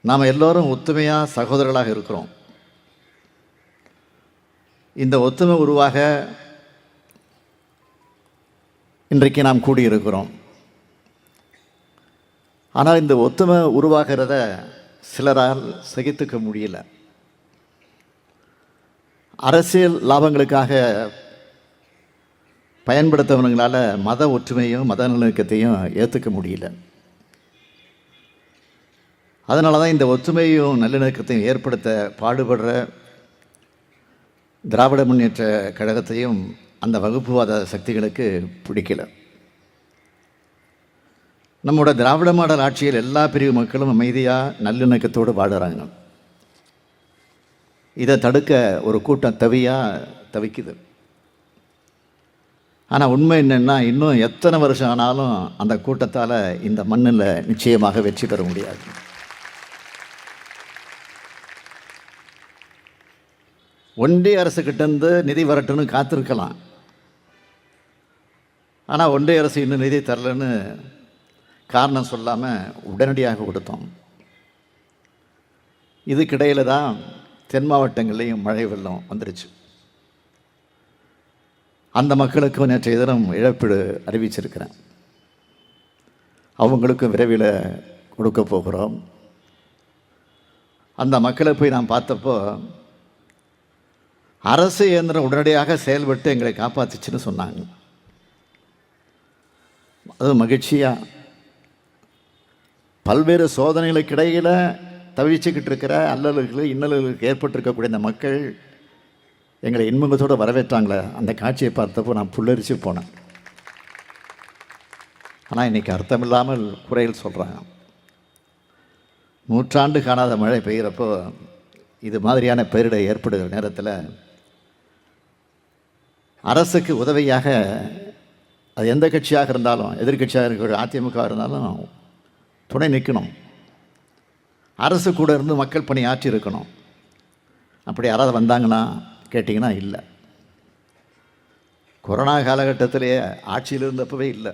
நாம் எல்லோரும் ஒத்துமையாக சகோதரர்களாக இருக்கிறோம். இந்த ஒத்துமை உருவாக இன்றைக்கு நாம் கூடியிருக்கிறோம். ஆனால் இந்த ஒத்துமை உருவாகிறத சிலரால் சகித்துக்க முடியல. அரசியல் லாபங்களுக்காக பயன்படுத்தவனுங்களால் மத ஒற்றுமையும் மத நல்லிணக்கத்தையும் ஏற்றுக்க முடியல. அதனால தான் இந்த ஒற்றுமையும் நல்லிணக்கத்தையும் ஏற்படுத்த பாடுபடுற திராவிட முன்னேற்ற கழகத்தையும் அந்த வகுப்புவாத சக்திகளுக்கு பிடிக்கல. நம்மோட திராவிட மாடல் ஆட்சியில் எல்லா பிரிவு மக்களும் அமைதியாக நல்லிணக்கத்தோடு வாடுறாங்க இதை தடுக்க ஒரு கூட்டம் தவியாக தவிக்குது. ஆனால் உண்மை என்னென்னா இன்னும் எத்தனை வருஷம் ஆனாலும் அந்த கூட்டத்தால் இந்த மண்ணில் நிச்சயமாக வெற்றி பெற முடியாது. ஒன்றிய அரசுக்கிட்டேருந்து நிதி வரட்டுன்னு காத்திருக்கலாம். ஆனால் ஒன்றிய அரசு இன்னும் நிதி தரலன்னு காரணம் சொல்லாமல் உடனடியாக கொடுத்தோம். இதுக்கிடையில் தான் தென் மாவட்டங்கள்லேயும் மழை வெள்ளம் வந்துருச்சு. அந்த மக்களுக்கும் நேற்றைய தினம் இழப்பீடு அறிவிச்சிருக்கிறேன். அவங்களுக்கும் விரைவில் கொடுக்க போகிறோம். அந்த மக்களை போய் நான் பார்த்தப்போ அரசு இயந்திரம் உடனடியாக செயல்பட்டு எங்களை காப்பாற்றுச்சுன்னு சொன்னாங்க. அது மகிழ்ச்சியாக பல்வேறு சோதனைகளுக்கு இடையில் தவிச்சுக்கிட்டு இருக்கிற அல்லல்களுக்கு இன்னல்களுக்கு ஏற்பட்டிருக்கக்கூடிய இந்த மக்கள் எங்களை இன்முகத்தோடு வரவேற்றாங்களே. அந்த காட்சியை பார்த்தப்போ நான் புல்லரிச்சு போனேன். ஆனால் இன்றைக்கி அர்த்தமில்லாமல் குறையில் சொல்கிறாங்க நூற்றாண்டு காணாத மழை பெய்கிறப்போ இது மாதிரியான பேரிடர் ஏற்படுகிற நேரத்தில் அரசுக்கு உதவியாக அது எந்த கட்சியாக இருந்தாலும் எதிர்கட்சியாக இருக்கிற அதிமுக இருந்தாலும் துணை நிற்கணும். அரசு கூட இருந்து மக்கள் பணி ஆற்றி இருக்கணும். அப்படி யாராவது வந்தாங்கன்னா கேட்டிங்கன்னா இல்லை. கொரோனா காலகட்டத்திலேயே ஆட்சியில் இருந்தப்பவே இல்லை.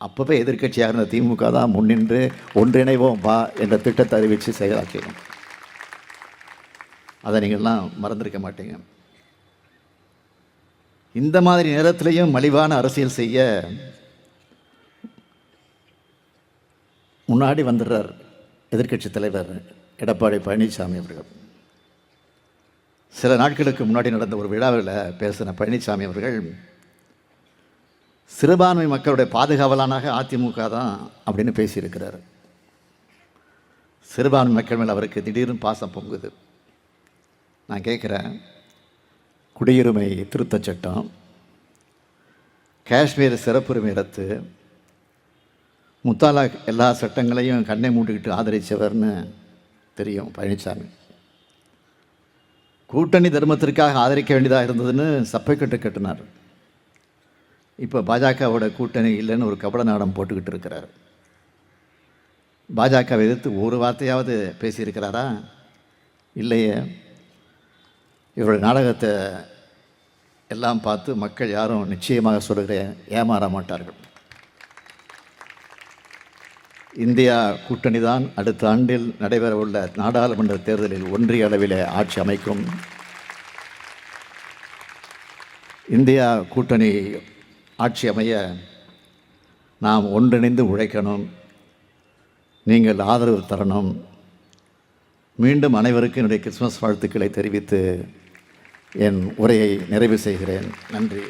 அப்போவே எதிர்க்கட்சியாக இருந்த திமுக தான் முன்னின்று ஒன்றிணைவோம் வா என்ற திட்டத்தை அறிவித்து செயலாக்கணும் அதை நீங்கள்லாம் மறந்துருக்க மாட்டீங்க. இந்த மாதிரி நேரத்திலையும் மலிவான அரசியல் செய்ய முன்னாடி வந்துடுறார் எதிர்க்கட்சி தலைவர் எடப்பாடி பழனிசாமி அவர்கள். சில நாட்களுக்கு முன்னாடி நடந்த ஒரு விழாவில் பேசின பழனிசாமி அவர்கள் சிறுபான்மை மக்களுடைய பாதுகாவலானாக அதிமுக தான் அப்படின்னு பேசியிருக்கிறார். சிறுபான்மை மக்கள் மேல் அவருக்கு திடீர்னு பாசம் பொங்குது. நான் கேட்குறேன் குடியுரிமை திருத்தச் சட்டம் காஷ்மீர் சிறப்புரிமை ரத்து முத்தாலாக் எல்லா சட்டங்களையும் கண்ணை மூடிக்கிட்டு ஆதரித்தவர்னு தெரியும் பழனிசாமி கூட்டணி தர்மத்திற்காக ஆதரிக்க வேண்டியதாக இருந்ததுன்னு சப்பை கட்டு கட்டினார். இப்போ பாஜகவோட கூட்டணி இல்லைன்னு ஒரு கபட நாடம் போட்டுக்கிட்டு இருக்கிறார். பாஜகவை எதிர்த்து ஒரு வார்த்தையாவது பேசியிருக்கிறாரா? இல்லையே. இவருடைய நாடகத்தை எல்லாம் பார்த்து மக்கள் யாரும் நிச்சயமாக சொல்கிறேன் ஏமாற மாட்டார்கள். இந்தியா கூட்டணி தான் அடுத்த ஆண்டில் நடைபெறவுள்ள நாடாளுமன்ற தேர்தலில் ஒன்றிய அளவிலே ஆட்சி அமைக்கும். இந்தியா கூட்டணி ஆட்சி அமைய நாம் ஒன்றிணைந்து உழைக்கணும். நீங்கள் ஆதரவு தரணும். மீண்டும் அனைவருக்கும் என்னுடைய கிறிஸ்மஸ் வாழ்த்துக்களை தெரிவித்து என் உரையை நிறைவு செய்கிறேன். நன்றி.